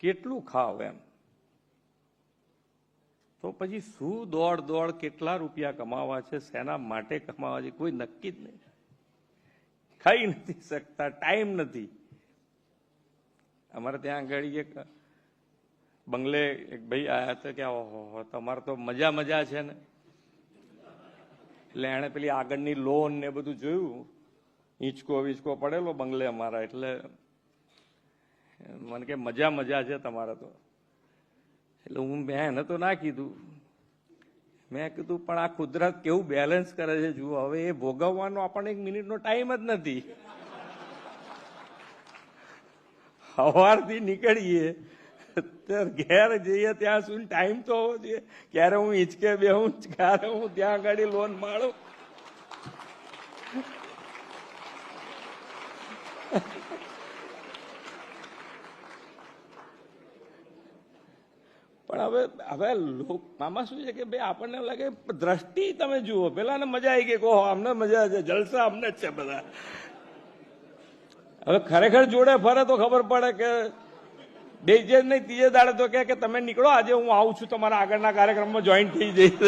કેટલું ખાવ એમ? તો પછી શું દોડ દોડ કેટલા રૂપિયા કમાવા છે, શેના માટે કમાવા છે, કોઈ નક્કી જ નહીં. ખાઈ નથી શકતા, ટાઈમ નથી. અમારે ત્યાં આગળ એક બંગલે એક ભાઈ આયા હતા કે, ઓહો તમારે તો મજા મજા છે ને. એટલે એણે પેલી આગળની લોન ને બધું જોયું. હિંચકો વિંચકો પડેલો બંગલે અમારા, એટલે મને કે મજા મજા છે તમારે તો. એટલે હું મેં એને તો ના કીધું. મેં કીધું, પણ આ કુદરત કેવું બેલેન્સ કરે છે? જુઓ, હવે એ ભોગવવાનો આપણને એક મિનિટનો ટાઈમ જ નથી. સવારથી નીકળીએ ઘેર જઈએ ત્યાં સુધી ટાઈમ તો હોવો જોઈએ. ક્યારે હું હિંચકે બેહું, ક્યારે હું ત્યાં આગળ લોન માળું પણ હવે હવે લોક, આમાં શું છે કે ભાઈ આપણને લાગે, દ્રષ્ટિ તમે જુઓ, પેલાને મજા આવી ગઈ કહો અમને મજા છે, જલસા અમને જ છે બધા. હવે ખરેખર જોડે ફરે તો ખબર પડે કે બે જે નહીં, ત્રીજે દાડે તો કે, તમે નીકળો, આજે હું આવું છું, તમારા આગળના કાર્યક્રમમાં જોઈન થઈ જઈશ.